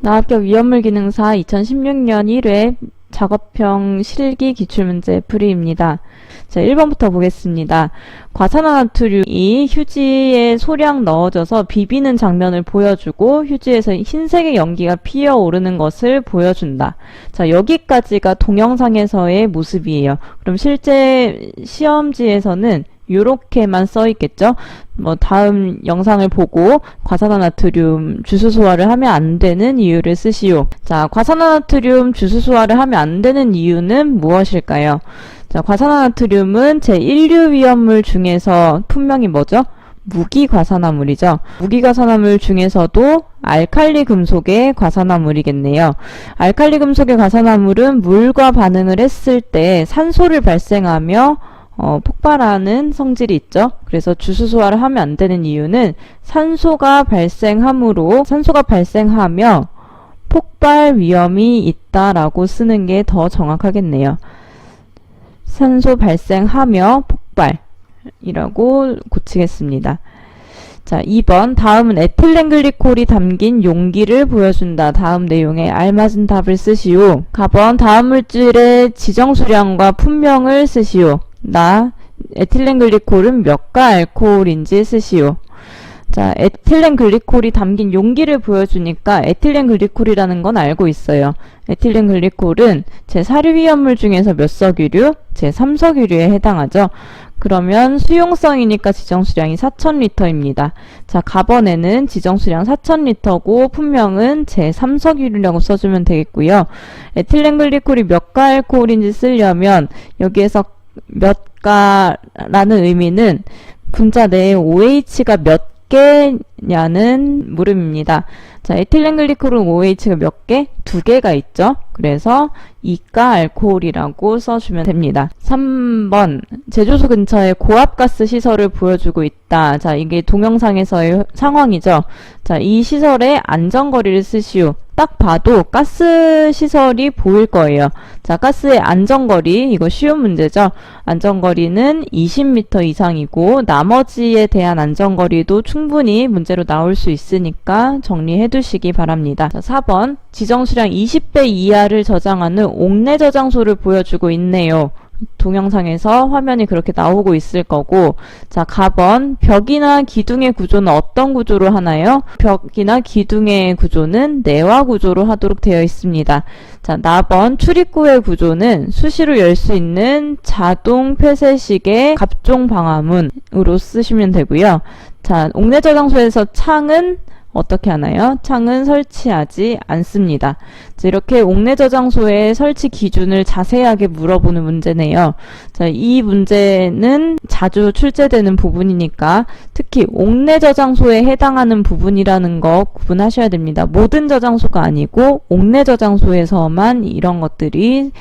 나학교 위험물 기능사 2016년 1회 작업형 실기 기출문제 풀이입니다. 자, 1번부터 보겠습니다. 과산화나트륨이 휴지에 소량 넣어져서 비비는 장면을 보여주고 휴지에서 흰색의 연기가 피어오르는 것을 보여준다. 자, 여기까지가 동영상에서의 모습이에요. 그럼 실제 시험지에서는 이렇게만 써 있겠죠? 뭐 다음 영상을 보고 과산화나트륨 주수 소화를 하면 안 되는 이유를 쓰시오. 자, 과산화나트륨 주수 소화를 하면 안 되는 이유는 무엇일까요? 자, 과산화나트륨은 제1류 위험물 중에서 분명히 뭐죠? 무기과산화물이죠. 무기과산화물 중에서도 알칼리 금속의 과산화물이겠네요. 알칼리 금속의 과산화물은 물과 반응을 했을 때 산소를 발생하며 어, 폭발하는 성질이 있죠. 그래서 주수 소화를 하면 안 되는 이유는 산소가 발생함으로 산소가 발생하며 폭발 위험이 있다라고 쓰는 게 더 정확하겠네요. 산소 발생하며 폭발이라고 고치겠습니다. 자, 2번. 다음은 에틸렌 글리콜이 담긴 용기를 보여준다. 다음 내용에 알맞은 답을 쓰시오. 가번. 다음 물질의 지정 수량과 품명을 쓰시오. 나 에틸렌 글리콜은 몇가 알코올인지 쓰시오. 자, 에틸렌 글리콜이 담긴 용기를 보여주니까 에틸렌 글리콜이라는 건 알고 있어요. 에틸렌 글리콜은 제4류 위험물 중에서 몇 석유류? 제3석유류에 해당하죠. 그러면 수용성이니까 지정수량이 4,000리터입니다. 자, 가번에는 지정수량 4,000리터고 품명은 제3석유류라고 써주면 되겠고요. 에틸렌 글리콜이 몇 가 알코올인지 쓰려면 여기에서 몇 가라는 의미는 분자 내에 OH가 몇 개냐는 물음입니다. 자, 에틸렌 글리콜은 OH가 몇 개? 두 개가 있죠. 그래서 이가 알코올이라고 써주면 됩니다. 3번 제조소 근처에 고압가스 시설을 보여주고 있다. 자, 이게 동영상에서의 상황이죠. 자, 이 시설의 안전거리를 쓰시오. 딱 봐도 가스 시설이 보일 거예요. 자, 가스의 안전거리, 이거 쉬운 문제죠. 안전거리는 20m 이상이고, 나머지에 대한 안전거리도 충분히 문제로 나올 수 있으니까 정리해 두시기 바랍니다. 자, 4번. 지정수량 20배 이하를 저장하는 옥내 저장소를 보여주고 있네요. 동영상에서 화면이 그렇게 나오고 있을 거고 자 가번 벽이나 기둥의 구조는 어떤 구조로 하나요? 벽이나 기둥의 구조는 내화 구조로 하도록 되어 있습니다. 자 나번 출입구의 구조는 수시로 열 수 있는 자동 폐쇄식의 갑종 방화문으로 쓰시면 되고요. 자 옥내 저 장소에서 창은 어떻게 하나요? 창은 설치하지 않습니다. 자, 이렇게 옥내 저장소의 설치 기준을 자세하게 물어보는 문제네요. 자, 이 문제는 자주 출제되는 부분이니까 특히 옥내 저장소에 해당하는 부분이라는 거 구분하셔야 됩니다. 모든 저장소가 아니고 옥내 저장소에서만 이런 것들이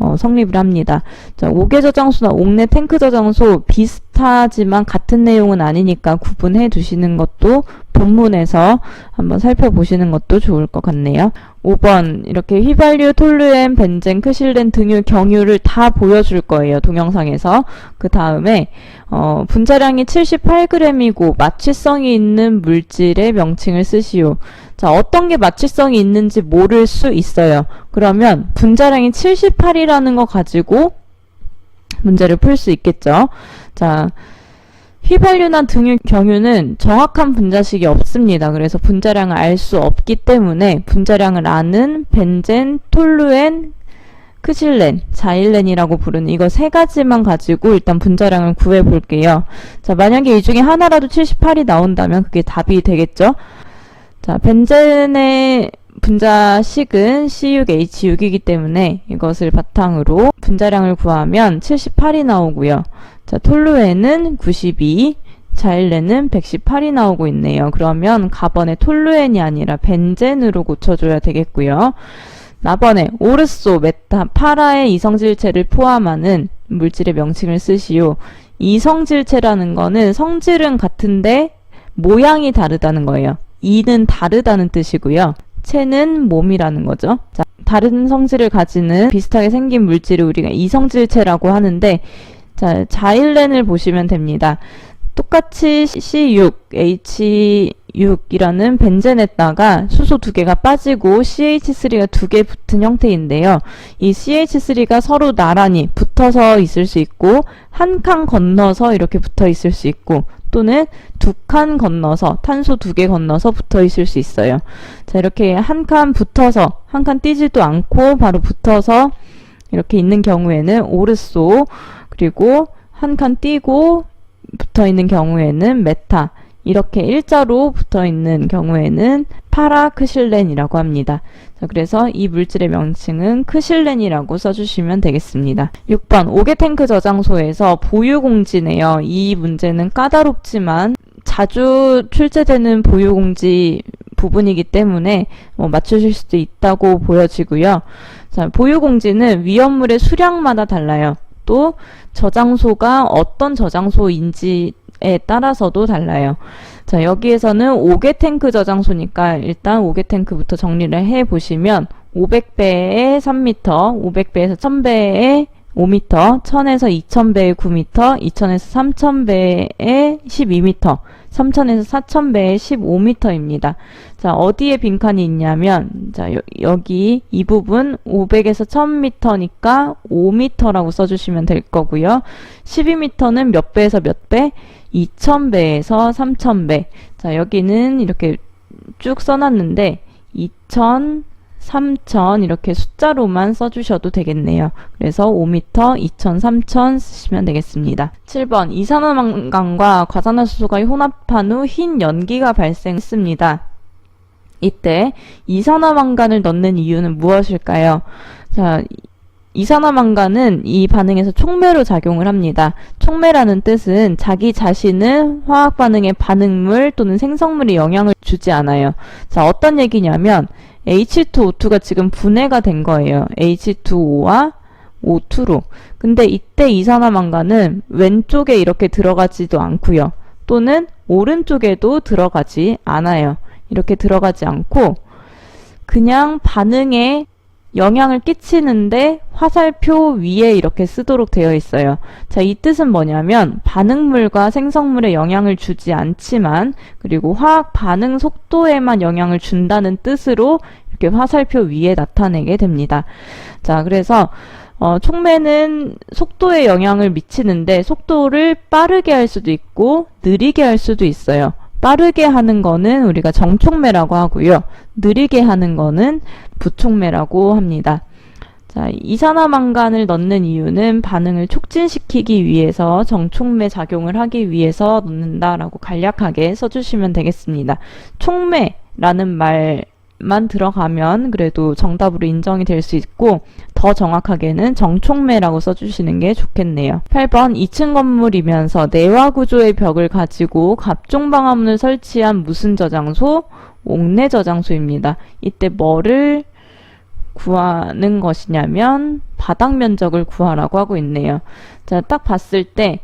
어, 성립을 합니다. 자, 옥외 저장소나 옥내 탱크 저장소 비슷 하지만 같은 내용은 아니니까 구분해 두시는 것도 본문에서 한번 살펴보시는 것도 좋을 것 같네요. 5번 이렇게 휘발유, 톨루엔, 벤젠, 크실렌 등유, 경유를 다 보여줄 거예요. 동영상에서. 그 다음에 어, 분자량이 78g이고 마취성이 있는 물질의 명칭을 쓰시오. 자, 어떤 게 마취성이 있는지 모를 수 있어요. 그러면 분자량이 78이라는 거 가지고 문제를 풀 수 있겠죠. 자, 휘발유나 등유 경유는 정확한 분자식이 없습니다. 그래서 분자량을 알 수 없기 때문에 분자량을 아는 벤젠, 톨루엔, 크실렌, 자일렌이라고 부르는 이거 세 가지만 가지고 일단 분자량을 구해 볼게요. 자, 만약에 이 중에 하나라도 78이 나온다면 그게 답이 되겠죠? 자, 벤젠의 분자식은 C6H6이기 때문에 이것을 바탕으로 분자량을 구하면 78이 나오고요. 자, 톨루엔은 92, 자일렌은 118이 나오고 있네요. 그러면 가번에 톨루엔이 아니라 벤젠으로 고쳐줘야 되겠고요. 나번에 오르소, 메타, 파라의 이성질체를 포함하는 물질의 명칭을 쓰시오. 이성질체라는 거는 성질은 같은데 모양이 다르다는 거예요. 이는 다르다는 뜻이고요. 체는 몸이라는 거죠. 자, 다른 성질을 가지는 비슷하게 생긴 물질을 우리가 이성질체라고 하는데 자, 자일렌을 보시면 됩니다. 똑같이 C6, 6이라는 벤젠에다가 수소 두 개가 빠지고 CH3가 두 개 붙은 형태인데요. 이 CH3가 서로 나란히 붙어서 있을 수 있고 한 칸 건너서 이렇게 붙어 있을 수 있고 또는 두 칸 건너서 탄소 두 개 건너서 붙어 있을 수 있어요. 자, 이렇게 한 칸 붙어서 한칸 띄지도 않고 바로 붙어서 이렇게 있는 경우에는 오르소 그리고 한칸 띄고 붙어 있는 경우에는 메타 이렇게 일자로 붙어 있는 경우에는 파라크실렌이라고 합니다. 자, 그래서 이 물질의 명칭은 크실렌이라고 써주시면 되겠습니다. 6번 오게탱크 저장소에서 보유공지네요. 이 문제는 까다롭지만 자주 출제되는 보유공지 부분이기 때문에 뭐 맞추실 수도 있다고 보여지고요. 자, 보유공지는 위험물의 수량마다 달라요. 또 저장소가 어떤 저장소인지 에 따라서도 달라요. 자, 여기에서는 5개 탱크 저장소니까 일단 5개 탱크부터 정리를 해 보시면 500배에 3m, 500배에서 1000배에 5m, 1000에서 2000배에 9m, 2000에서 3000배에 12m, 3000에서 4000배에 15m입니다. 자, 어디에 빈칸이 있냐면, 자, 여, 여기 이 부분 500에서 1000m니까 5m라고 써 주시면 될 거고요. 12m는 몇 배에서 몇 배? 2000배에서 3000배. 자, 여기는 이렇게 쭉 써놨는데, 2000, 3000 이렇게 숫자로만 써주셔도 되겠네요. 그래서 5m, 2000, 3000 쓰시면 되겠습니다. 7번 이산화탄과 과산화수소가 혼합한 후 흰 연기가 발생했습니다. 이때 이산화망간을 넣는 이유는 무엇일까요? 자, 이산화망간은 이 반응에서 촉매로 작용을 합니다. 촉매라는 뜻은 자기 자신은 화학 반응의 반응물 또는 생성물에 영향을 주지 않아요. 자, 어떤 얘기냐면 H2O2가 지금 분해가 된 거예요. H2O와 O2로. 근데 이때 이산화망간은 왼쪽에 이렇게 들어가지도 않고요. 또는 오른쪽에도 들어가지 않아요. 이렇게 들어가지 않고 그냥 반응에 영향을 끼치는데 화살표 위에 이렇게 쓰도록 되어 있어요. 자, 이 뜻은 뭐냐면 반응물과 생성물에 영향을 주지 않지만 그리고 화학 반응 속도에만 영향을 준다는 뜻으로 이렇게 화살표 위에 나타내게 됩니다. 자, 그래서 어, 촉매는 속도에 영향을 미치는데 속도를 빠르게 할 수도 있고 느리게 할 수도 있어요. 빠르게 하는 거는 우리가 정촉매라고 하고요. 느리게 하는 거는 부촉매라고 합니다. 자, 이산화망간을 넣는 이유는 반응을 촉진시키기 위해서 정촉매 작용을 하기 위해서 넣는다라고 간략하게 써주시면 되겠습니다. 촉매라는 말만 들어가면 그래도 정답으로 인정이 될 수 있고 더 정확하게는 정촉매라고 써주시는 게 좋겠네요. 8번 2층 건물이면서 내화 구조의 벽을 가지고 갑종 방화문을 설치한 무슨 저장소? 옥내 저장소입니다. 이때 뭐를 구하는 것이냐면 바닥 면적을 구하라고 하고 있네요. 자, 딱 봤을 때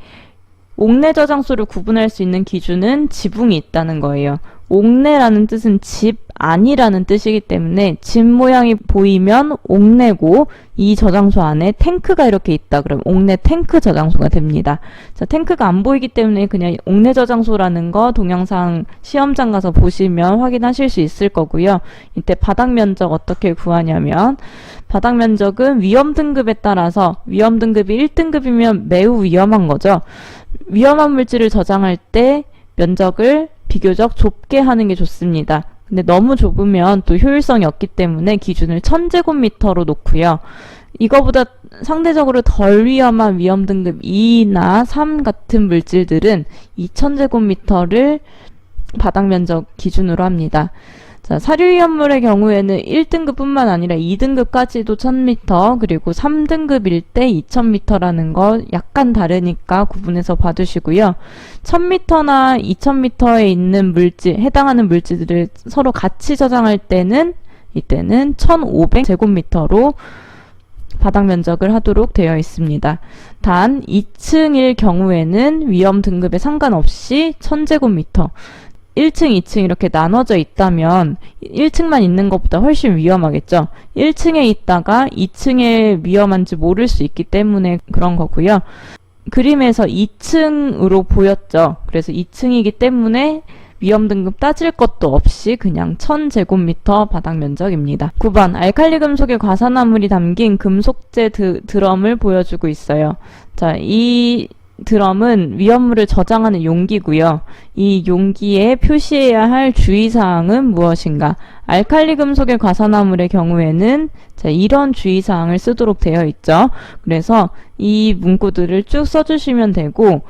옥내 저장소를 구분할 수 있는 기준은 지붕이 있다는 거예요. 옥내라는 뜻은 집 안이라는 뜻이기 때문에 집 모양이 보이면 옥내고 이 저장소 안에 탱크가 이렇게 있다 그러면 옥내 탱크 저장소가 됩니다. 자, 탱크가 안 보이기 때문에 그냥 옥내 저장소라는 거 동영상 시험장 가서 보시면 확인하실 수 있을 거고요. 이때 바닥 면적 어떻게 구하냐면 바닥 면적은 위험 등급에 따라서 위험 등급이 1등급이면 매우 위험한 거죠. 위험한 물질을 저장할 때 면적을 비교적 좁게 하는 게 좋습니다. 근데 너무 좁으면 또 효율성이 없기 때문에 기준을 1000제곱미터로 놓고요. 이거보다 상대적으로 덜 위험한 위험 등급 2나 3 같은 물질들은 2000제곱미터를 바닥 면적 기준으로 합니다. 자, 사료 위험물의 경우에는 1등급뿐만 아니라 2등급까지도 1000m, 그리고 3등급일 때 2000m라는 거 약간 다르니까 구분해서 봐두시고요. 1000m나 2000m에 있는 물질, 해당하는 물질들을 서로 같이 저장할 때는 이때는 1500제곱미터로 바닥 면적을 하도록 되어 있습니다. 단 2층일 경우에는 위험 등급에 상관없이 1000제곱미터, 1층, 2층 이렇게 나눠져 있다면 1층만 있는 것보다 훨씬 위험하겠죠. 1층에 있다가 2층에 위험한지 모를 수 있기 때문에 그런 거고요. 그림에서 2층으로 보였죠. 그래서 2층이기 때문에 위험 등급 따질 것도 없이 그냥 1000제곱미터 바닥 면적입니다. 9번 알칼리 금속의 과산화물이 담긴 금속재 드, 드럼을 보여주고 있어요. 자, 이 드럼은 위험물을 저장하는 용기고요. 이 용기에 표시해야 할 주의사항은 무엇인가? 알칼리 금속의 과산화물의 경우에는 자, 이런 주의사항을 쓰도록 되어 있죠. 그래서 이 문구들을 쭉 써주시면 되고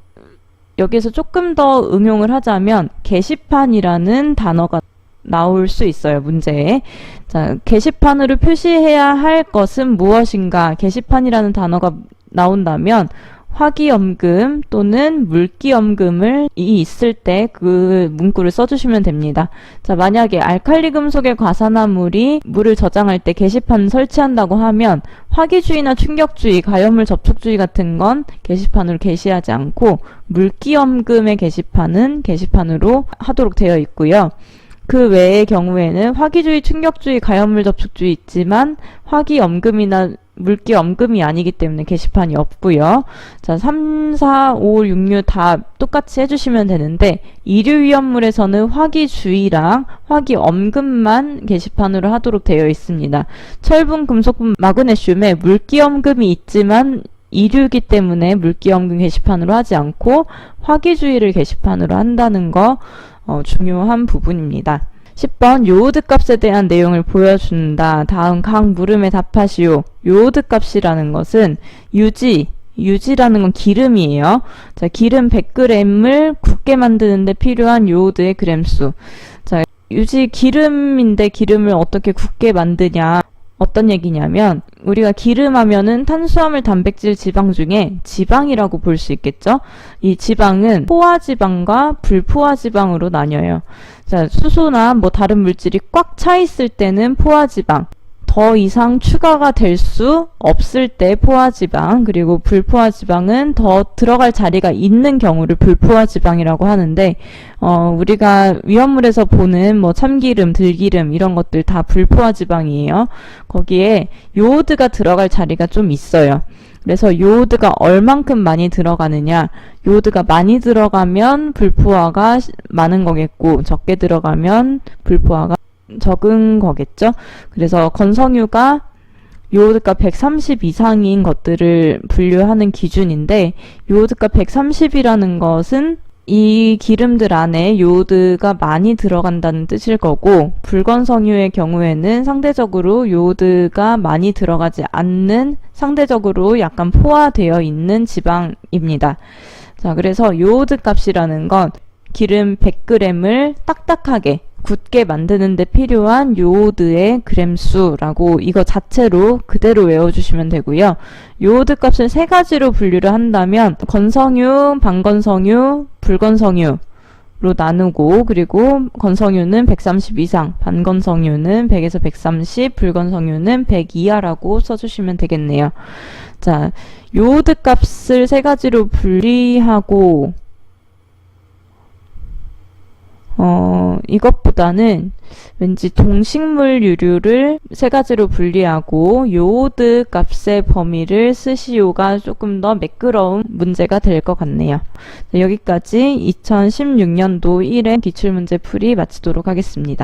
여기서 조금 더 응용을 하자면 게시판이라는 단어가 나올 수 있어요, 문제에. 자, 게시판으로 표시해야 할 것은 무엇인가? 게시판이라는 단어가 나온다면 화기염금 또는 물기염금을 이 있을 때 그 문구를 써주시면 됩니다. 자, 만약에 알칼리 금속의 과산화물이 물을 저장할 때 게시판 설치한다고 하면 화기주의나 충격주의, 가염물 접촉주의 같은 건 게시판으로 게시하지 않고 물기염금의 게시판은 게시판으로 하도록 되어 있고요. 그 외의 경우에는 화기주의, 충격주의, 가염물 접촉주의 있지만 화기염금이나 물기 엄금이 아니기 때문에 게시판이 없고요. 자, 3, 4, 5, 6, 6 다 똑같이 해주시면 되는데 이류 위험물에서는 화기주의랑 화기엄금만 게시판으로 하도록 되어 있습니다. 철분, 금속분, 마그네슘에 물기 엄금이 있지만 이류기 때문에 물기 엄금 게시판으로 하지 않고 화기주의를 게시판으로 한다는 거 어, 중요한 부분입니다. 10번 요오드 값에 대한 내용을 보여준다. 다음 각 물음에 답하시오. 요오드 값이라는 것은 유지, 유지라는 건 기름이에요. 자, 기름 100g을 굳게 만드는데 필요한 요오드의 그램수. 자, 유지 기름인데 기름을 어떻게 굳게 만드냐. 어떤 얘기냐면 우리가 기름 하면은 탄수화물, 단백질, 지방 중에 지방이라고 볼 수 있겠죠? 이 지방은 포화 지방과 불포화 지방으로 나뉘어요. 자, 수소나 뭐 다른 물질이 꽉 차 있을 때는 포화 지방, 더 이상 추가가 될 수 없을 때 포화지방, 그리고 불포화지방은 더 들어갈 자리가 있는 경우를 불포화지방이라고 하는데, 어, 우리가 위험물에서 보는 뭐 참기름, 들기름 이런 것들 다 불포화지방이에요. 거기에 요오드가 들어갈 자리가 좀 있어요. 그래서 요오드가 얼만큼 많이 들어가느냐, 요오드가 많이 들어가면 불포화가 시- 많은 거겠고, 적게 들어가면 불포화가 적은 거겠죠. 그래서 건성유가 요오드가 130 이상인 것들을 분류하는 기준인데, 요오드가 130이라는 것은 이 기름들 안에 요오드가 많이 들어간다는 뜻일 거고, 불건성유의 경우에는 상대적으로 요오드가 많이 들어가지 않는 상대적으로 약간 포화되어 있는 지방입니다. 자, 그래서 요오드 값이라는 건 기름 100g을 딱딱하게 굳게 만드는 데 필요한 요오드의 그램수라고 이거 자체로 그대로 외워주시면 되고요. 요오드 값을 세 가지로 분류를 한다면 건성유, 반건성유, 불건성유 로 나누고 그리고 건성유는 130 이상, 반건성유는 100에서 130, 불건성유는 100 이하라고 써주시면 되겠네요. 자, 요오드 값을 세 가지로 분리하고 어, 이것보다는 왠지 동식물 유류를 세 가지로 분리하고 요오드 값의 범위를 쓰시오가 조금 더 매끄러운 문제가 될 것 같네요. 자, 여기까지 2016년도 1회 기출문제 풀이 마치도록 하겠습니다.